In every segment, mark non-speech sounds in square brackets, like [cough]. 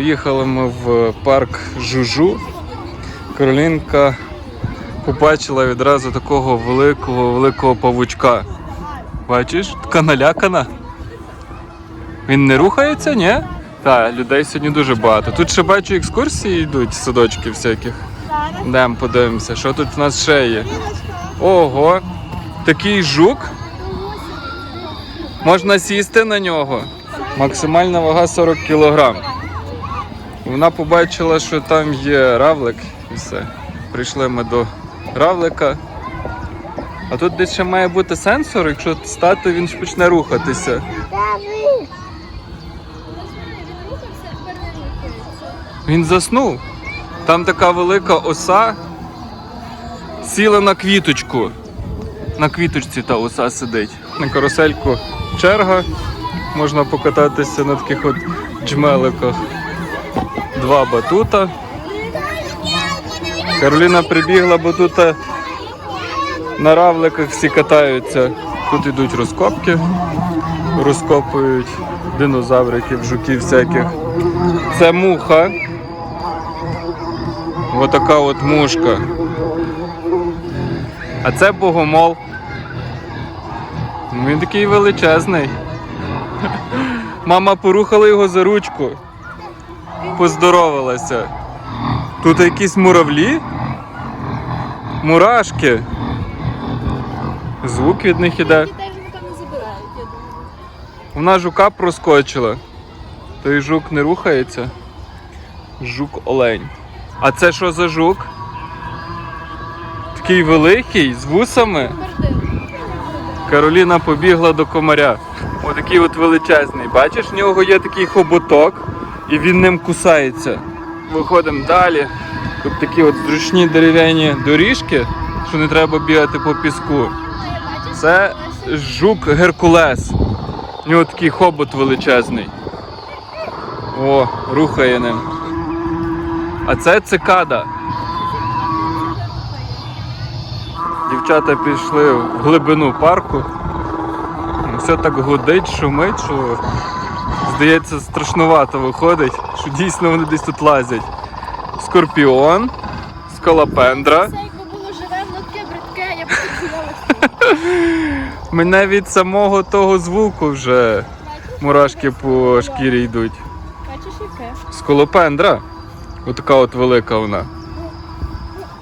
Приїхали ми в парк Жужу. Каролінка побачила відразу такого великого великого павучка. Бачиш, така налякана. Він не рухається, ні? Так, людей сьогодні дуже багато. Тут ще бачу екскурсії йдуть, садочки всяких. Йдемо подивимося, що тут в нас ще є. Ого, такий жук. Можна сісти на нього. Максимальна вага 40 кг. Вона побачила, що там є равлик і все. Прийшли ми до равлика. А тут десь ще має бути сенсор, якщо стати, він ж почне рухатися. Він заснув. Там така велика оса сіла на квіточку. На квіточці та оса сидить. На карусельку черга. Можна покататися на таких от джмеликах. Два батута. Кароліна прибігла, бо тут е, на равликах всі катаються. Тут йдуть розкопки, розкопують динозавриків, жуків всяких. Це муха. Отака от мушка. А це богомол. Він такий величезний. Мама порухала його за ручку. Поздоровалася. Тут якісь муравлі? Мурашки. Звук від них іде. Дітей вже напевно забирають, я думаю. Вона жука проскочила. Той жук не рухається. Жук олень. А це що за жук? Такий великий, з вусами. Кароліна побігла до комаря. Отакий от величезний. Бачиш, в нього є такий хоботок, і він ним кусається. Виходимо далі. Тут такі от зручні дерев'яні доріжки, що не треба бігати по піску. Це жук Геркулес. У нього такий хобот величезний. О, рухає ним. А це цикада. Дівчата пішли в глибину парку. Все так гудить, шумить, що здається страшнувато виходить, що дійсно вони десь тут лазять. Скорпіон, скалопендра. Це якби було живе, воно таке бридке, я б Мене [laughs] від самого того звуку вже мурашки по шкірі йдуть. Бачиш яке? Скалопендра. Отака от велика вона.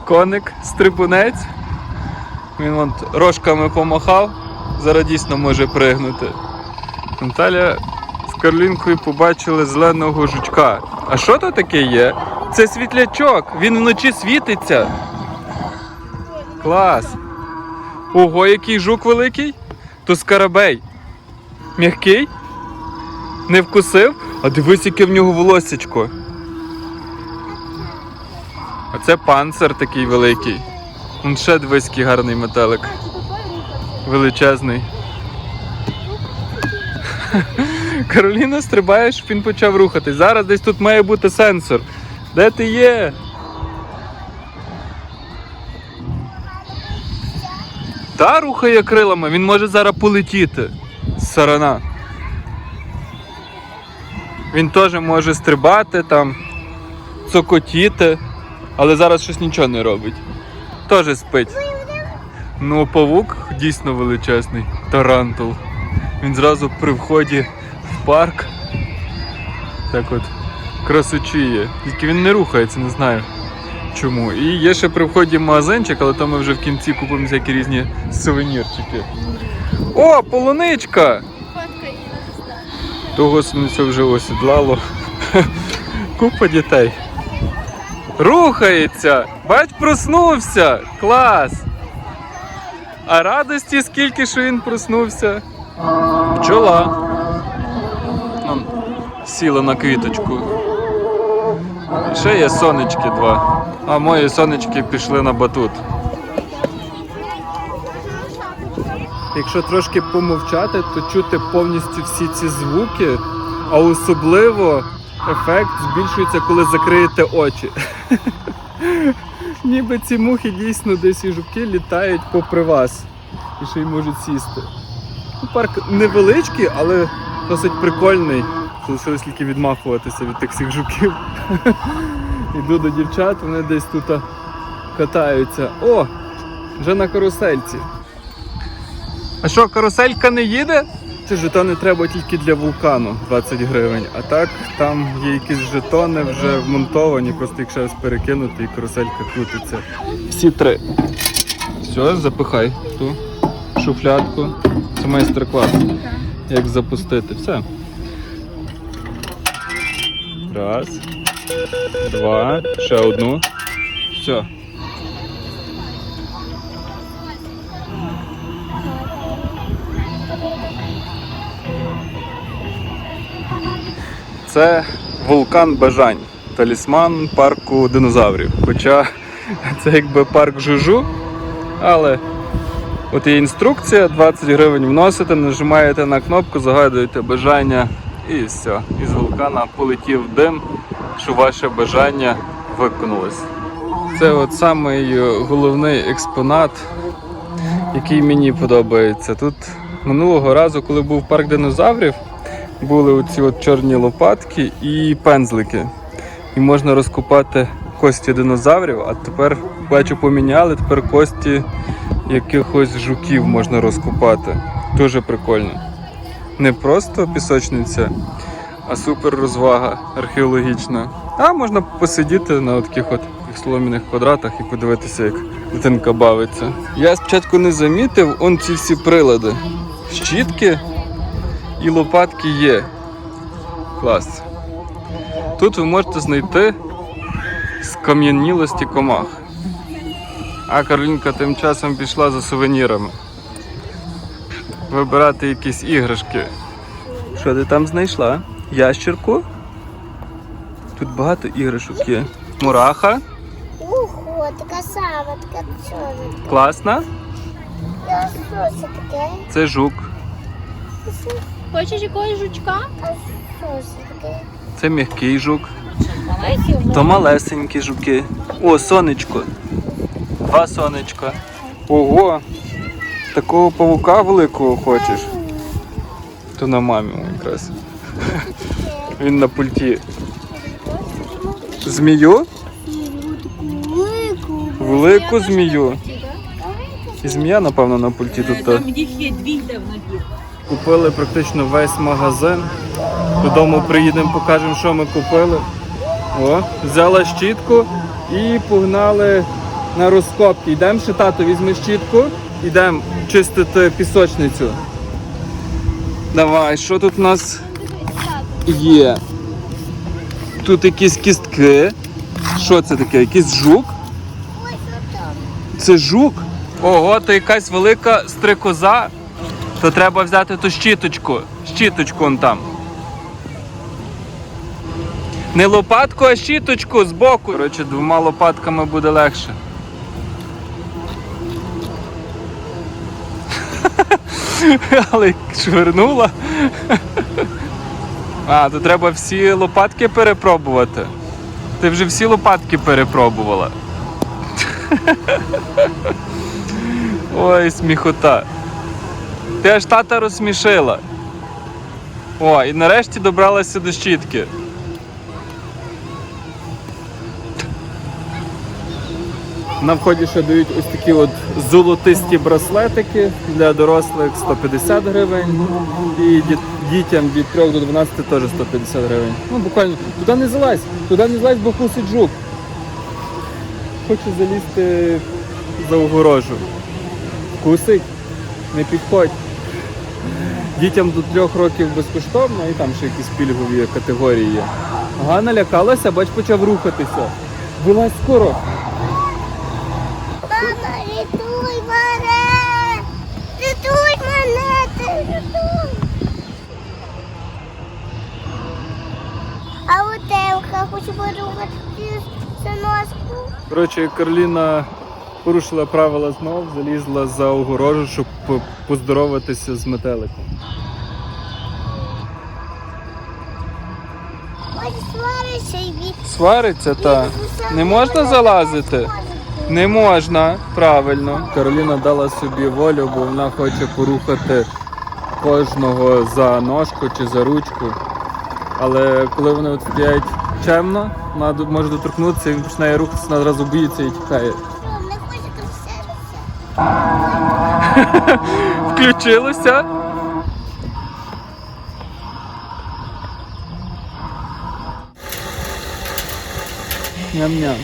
Коник, стрибунець. Він вон рожками помахав, зараз дійсно може пригнути. Наталя Карлінкою побачили зеленого жучка. А що то таке є? Це світлячок, він вночі світиться. Клас. Ого, який жук великий? То скарабей. М'який? Не вкусив? А дивись, яке в нього волосечко. А це панцир такий великий. Он ще дивись, який гарний метелик. Величезний. [laughs] Кароліна стрибає, щоб він почав рухатись. Зараз десь тут має бути сенсор. Де ти є? Та рухає крилами, він може зараз полетіти. Сарана. Він теж може стрибати там, цокотіти, але зараз щось нічого не робить. Теж спить. Ну, павук дійсно величезний, тарантул. Він зразу при вході парк. Так от красочіє. Тільки він не рухається, не знаю чому. І є ще при вході магазинчик, але там ми вже в кінці купимо всякі різні сувенірчики. О, полуничка! Того сонця вже осідлало. [laughs] Купа дітей. Рухається! Бач, проснувся! Клас! А радості скільки, що він проснувся. Пчола. Сіла на квіточку. Ще є сонечки два. А мої сонечки пішли на батут. Якщо трошки помовчати, то чути повністю всі ці звуки, а особливо ефект збільшується, коли закриєте очі. [laughs] Ніби ці мухи дійсно десь і жуки літають попри вас і ще й можуть сісти. Ну, Парк невеличкий, але досить прикольний. Лишилось тільки відмахуватися від тих всіх жуків. Іду до дівчат, вони десь тут катаються. О! Вже на карусельці. А що, каруселька не їде? Ці жетони треба тільки для вулкану 20 гривень. А так там є якісь жетони вже вмонтовані, просто якщо раз перекинути і каруселька крутиться. Всі три. Все, запихай ту шуфлядку. Це майстер-клас. Як запустити. Все. Раз. Два. Ще одну. Все. Це вулкан бажань, талісман парку динозаврів. Хоча це якби парк Жужу, але от є інструкція, 20 гривень вносите, нажимаєте на кнопку, загадуєте бажання і все. Із вулкана полетів дим, що ваше бажання виконалось. Це от самий е, головний експонат, який мені подобається. Тут минулого разу, коли був парк динозаврів, були оці от чорні лопатки і пензлики. І можна розкопати кості динозаврів, а тепер бачу поміняли, тепер кості якихось жуків можна розкопати. Дуже прикольно. Не просто пісочниця, а супер розвага археологічна. А можна посидіти на таких от солом'яних квадратах і подивитися, як дитинка бавиться. Я спочатку не замітив он ці всі прилади. Щітки і лопатки є. Клас. Тут ви можете знайти скам'янілості комах. А Каролінка тим часом пішла за сувенірами. Вибирати якісь іграшки. Що ти там знайшла? Ящерку? Тут багато іграшок є. Мураха. Ого, така сама, така чорна. Класна. Що це таке? Це жук. Хочеш якогось жучка? А що це таке? Це м'який жук. То малесенькі жуки. О, сонечко. Два сонечка. Ого! Такого павука великого хочеш. То на мамі якраз. Він на пульті. Змію? Велику. Змію. І змія, напевно, на пульті тут. та. Там їх є дві. Купили практично весь магазин. Додому приїдемо, покажемо, що ми купили. О, взяла щітку і погнали на розкопки. Йдемо ще тато, візьми щітку, йдемо чистити пісочницю. Давай, що тут у нас є? Тут якісь кістки. Що це таке? Якийсь жук? Це жук. Ого, то якась велика стрикоза. То треба взяти ту щіточку. Щіточку он там. Не лопатку, а щіточку збоку. Коротше, двома лопатками буде легше. [laughs] Але швирнула. [laughs] А, то треба всі лопатки перепробувати. Ти вже всі лопатки перепробувала. [laughs] Ой, сміхота. Ти аж тата розсмішила. О, і нарешті добралася до щітки. На вході ще дають ось такі от золотисті браслетики для дорослих 150 гривень. І дітям від 3 до 12 теж 150 гривень. Ну буквально туди не залазь, туди не залазь, бо кусить жук. Хочу залізти за огорожу. Кусить, не підходь. Дітям до трьох років безкоштовно і там ще якісь пільгові категорії є. Ага, налякалася, бач, почав рухатися. Вилазь скоро. Мама, рятуй мене! Рятуй мене! Ти рятуй! А утелка хоче порухати носку. Коротше, Карліна порушила правила знов, залізла за огорожу, щоб по- поздороватися з метеликом. Ось свариться і від... Свариться та не можна залазити? Не можна, правильно. Кароліна дала собі волю, бо вона хоче порухати кожного за ножку чи за ручку. Але коли вони от стоять чемно, вона може доторкнутися, він починає рухатися, вона одразу боїться і тікає. Не хоче кричатися. [laughs] Включилося. Ням-ням.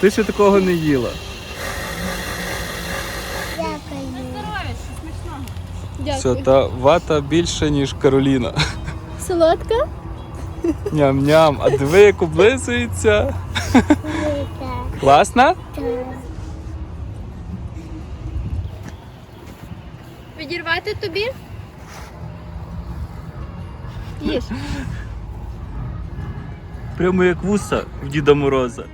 Ти ще такого не їла. Дякую. Все, та вата більше, ніж Кароліна. Солодка? Ням-ням. А диви, як облизується. Класно? Відірвати тобі? Їж. Прямо як вуса в Діда Мороза.